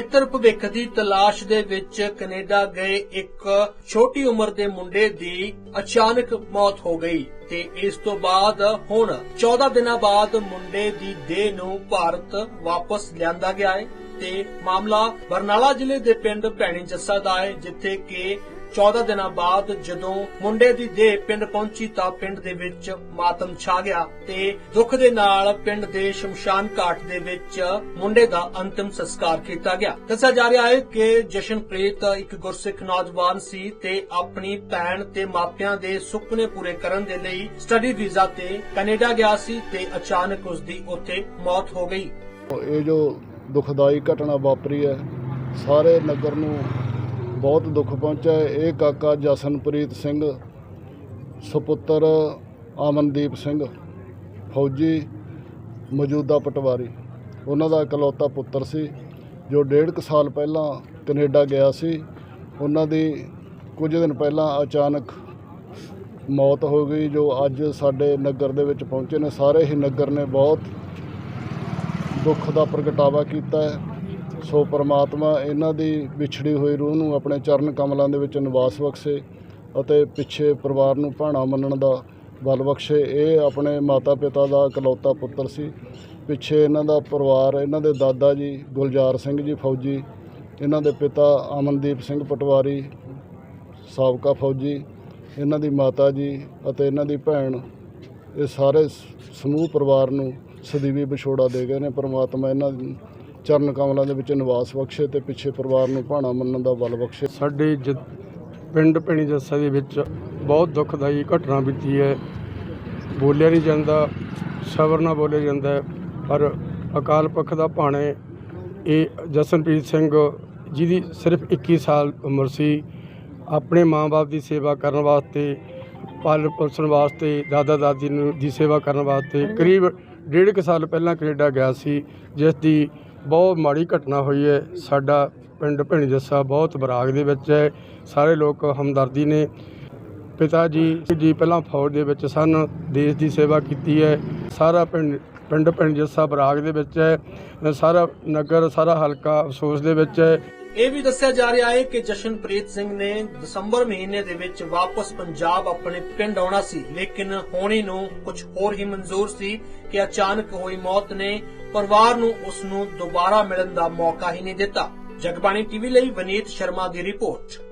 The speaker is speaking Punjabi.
ਬਿਹਤਰ ਭਵਿੱਖ ਦੀ ਤਲਾਸ਼ ਦੇ ਵਿੱਚ ਕੈਨੇਡਾ ਗਏ ਇੱਕ ਛੋਟੀ ਉਮਰ ਦੇ ਮੁੰਡੇ ਦੀ ਅਚਾਨਕ ਮੌਤ ਹੋ ਗਈ ਤੇ ਇਸ ਤੋਂ ਬਾਅਦ ਹੁਣ 14 ਦਿਨਾਂ ਬਾਅਦ ਮੁੰਡੇ ਦੀ ਦੇਹ ਨੂੰ ਭਾਰਤ ਵਾਪਸ ਲਿਆਂਦਾ ਗਿਆ ਹੈ ਤੇ ਮਾਮਲਾ ਬਰਨਾਲਾ ਜ਼ਿਲ੍ਹੇ ਦੇ ਪਿੰਡ ਭੈਣੀ ਜੱਸਾ ਦਾ ਹੈ, ਜਿੱਥੇ ਕਿ 14 ਦਿਨਾਂ ਬਾਅਦ ਜਦੋਂ ਮੁੰਡੇ ਦੀ ਦੇਹ ਪਿੰਡ ਪਹੁੰਚੀ ਤਾਂ ਪਿੰਡ ਦੇ ਵਿੱਚ ਮਾਤਮ ਛਾ ਗਿਆ ਤੇ ਦੁੱਖ ਦੇ ਨਾਲ ਪਿੰਡ ਦੇ ਸ਼ਮਸ਼ਾਨ ਘਾਟ ਦੇ ਵਿੱਚ ਮੁੰਡੇ ਦਾ ਅੰਤਿਮ ਸੰਸਕਾਰ ਕੀਤਾ ਗਿਆ। ਦੱਸਿਆ ਜਾ ਰਿਹਾ ਹੈ ਕਿ ਜਸ਼ਨਪ੍ਰੀਤ ਇੱਕ ਗੁਰਸਿੱਖ ਨੌਜਵਾਨ ਸੀ ਤੇ ਆਪਣੀ ਭੈਣ ਤੇ ਮਾਪਿਆਂ ਦੇ ਸੁਪਨੇ ਪੂਰੇ ਕਰਨ ਦੇ ਲਈ ਸਟੱਡੀ ਵੀਜ਼ਾ ਤੇ ਕੈਨੇਡਾ ਗਿਆ ਸੀ ਤੇ ਅਚਾਨਕ ਉਸ ਦੀ ਉੱਥੇ ਮੌਤ ਹੋ ਗਈ। ਇਹ ਜੋ ਦੁਖਦਾਈ ਘਟਨਾ ਵਾਪਰੀ ਹੈ, ਸਾਰੇ ਨਗਰ ਨੂੰ ਬਹੁਤ ਦੁੱਖ ਪਹੁੰਚਿਆ ਇਹ ਕਾਕਾ ਜਸਨਪ੍ਰੀਤ ਸਿੰਘ, ਸੁਪੁੱਤਰ ਅਮਨਦੀਪ ਸਿੰਘ, ਫੌਜੀ ਮੌਜੂਦਾ ਪਟਵਾਰੀ। ਉਹਨਾਂ ਦਾ ਇਕਲੌਤਾ ਪੁੱਤਰ ਸੀ, ਜੋ ਡੇਢ ਕੁ ਸਾਲ ਪਹਿਲਾਂ ਕੈਨੇਡਾ ਗਿਆ ਸੀ। ਉਹਨਾਂ ਦੀ ਕੁਝ ਦਿਨ ਪਹਿਲਾਂ ਅਚਾਨਕ ਮੌਤ ਹੋ ਗਈ, ਜੋ ਅੱਜ ਸਾਡੇ ਨਗਰ ਦੇ ਵਿੱਚ ਪਹੁੰਚੇ ਨੇ। ਸਾਰੇ ਹੀ ਨਗਰ ਨੇ ਬਹੁਤ ਦੁੱਖ ਦਾ ਪ੍ਰਗਟਾਵਾ ਕੀਤਾ ਹੈ। ਸੋ ਪ੍ਰਮਾਤਮਾ ਇਹਨਾਂ ਦੀ ਵਿਛੜੀ ਹੋਈ ਰੂਹ ਨੂੰ ਆਪਣੇ ਚਰਨ ਕਮਲਾਂ ਦੇ ਵਿੱਚ ਨਿਵਾਸ ਬਖਸ਼ੇ ਅਤੇ ਪਿੱਛੇ ਪਰਿਵਾਰ ਨੂੰ ਭਾਣਾ ਮੰਨਣ ਦਾ ਬਲ ਬਖਸ਼ੇ। ਇਹ ਆਪਣੇ ਮਾਤਾ ਪਿਤਾ ਦਾ ਇਕਲੌਤਾ ਪੁੱਤਰ ਸੀ। ਪਿੱਛੇ ਇਹਨਾਂ ਦਾ ਪਰਿਵਾਰ, ਇਹਨਾਂ ਦੇ ਦਾਦਾ ਜੀ ਗੁਲਜ਼ਾਰ ਸਿੰਘ ਜੀ ਫੌਜੀ, ਇਹਨਾਂ ਦੇ ਪਿਤਾ ਅਮਨਦੀਪ ਸਿੰਘ ਪਟਵਾਰੀ, ਸਾਬਕਾ ਫੌਜੀ, ਇਹਨਾਂ ਦੀ ਮਾਤਾ ਜੀ ਅਤੇ ਇਹਨਾਂ ਦੀ ਭੈਣ, ਇਹ ਸਾਰੇ ਸਮੂਹ ਪਰਿਵਾਰ ਨੂੰ ਸਦੀਵੀ ਵਿਛੋੜਾ ਦੇ ਗਏ ਨੇ। ਪਰਮਾਤਮਾ ਇਹਨਾਂ ਚਰਨ ਕਮਲਾਂ ਦੇ ਵਿੱਚ ਨਿਵਾਸ ਬਖਸ਼ੇ ਤੇ ਪਿੱਛੇ ਪਰਿਵਾਰ ਨੂੰ ਭਾਣਾ ਮੰਨਣ ਦਾ ਬਲ ਬਖਸ਼ੇ। ਸਾਡੇ ਜ- ਪਿੰਡ ਪਿੰਡੀ ਜੱਸਾ ਦੇ ਵਿੱਚ ਬਹੁਤ ਦੁਖਦਾਈ ਘਟਨਾ ਬੀਤੀ ਹੈ। ਬੋਲਿਆ ਨਹੀਂ ਜਾਂਦਾ, ਸਬਰ ਨਾਲ ਬੋਲਿਆ ਜਾਂਦਾ ਪਰ ਅਕਾਲ ਪੱਖ ਦਾ ਭਾਣੇ ਇਹ ਜਸਨਪ੍ਰੀਤ ਸਿੰਘ ਜਿਹਦੀ ਸਿਰਫ 21 ਸਾਲ ਉਮਰ ਸੀ, ਆਪਣੇ ਮਾਂ-ਬਾਪ ਦੀ ਸੇਵਾ ਕਰਨ ਵਾਸਤੇ ਪਾਲ ਪੋਸ਼ਣ ਵਾਸਤੇ ਦਾਦਾ ਦਾਦੀ ਨੂੰ ਦੀ ਸੇਵਾ ਕਰਨ ਵਾਸਤੇ ਕਰੀਬ ਡੇਢ ਕੁ ਸਾਲ ਪਹਿਲਾਂ ਕੈਨੇਡਾ ਗਿਆ ਸੀ, ਜਿਸ ਦੀ ਬਹੁਤ ਮਾੜੀ ਘਟਨਾ ਹੋਈ ਹੈ। ਸਾਡਾ ਪਿੰਡ ਭਿਣੀ ਜੱਸਾ ਬਹੁਤ ਬਰਾਗ ਦੇ ਵਿੱਚ ਹੈ। ਸਾਰੇ ਲੋਕ ਹਮਦਰਦੀ ਨੇ। ਪਿਤਾ ਜੀ ਜੀ ਪਹਿਲਾਂ ਫੌਜ ਦੇ ਵਿੱਚ ਸਨ। ਦੇਸ਼ ਦੀ ਸੇਵਾ ਕੀਤੀ ਹੈ। ਸਾਰਾ ਪਿੰਡ ਪਿੰਡ ਭਿਣੀ ਜੱਸਾ ਬਰਾਗ ਦੇ ਵਿੱਚ ਹੈ। ਸਾਰਾ ਨਗਰ, ਸਾਰਾ ਹਲਕਾ ਅਫਸੋਸ ਦੇ ਵਿੱਚ ਹੈ। ਇਹ ਵੀ ਦੱਸਿਆ ਜਾ ਰਿਹਾ ਹੈ ਕਿ ਜਸ਼ਨਪ੍ਰੀਤ ਸਿੰਘ ਨੇ ਦਸੰਬਰ ਮਹੀਨੇ ਦੇ ਵਿੱਚ ਵਾਪਸ ਪੰਜਾਬ ਆਪਣੇ ਪਿੰਡ ਆਉਣਾ ਸੀ। ਲੇਕਿਨ ਹੋਣੀ ਨੂੰ ਕੁਝ ਹੋਰ ਹੀ ਮਨਜ਼ੂਰ ਸੀ ਕਿ ਅਚਾਨਕ ਹੋਈ ਮੌਤ ਨੇ ਪਰਿਵਾਰ ਨੂੰ ਉਸ ਨੂੰ ਦੁਬਾਰਾ ਮਿਲਣ ਦਾ ਮੌਕਾ ਹੀ ਨਹੀਂ ਦਿੱਤਾ। ਜਗਬਾਣੀ ਟੀਵੀ ਲਈ ਵਨੀਤ ਸ਼ਰਮਾ ਦੀ ਰਿਪੋਰਟ।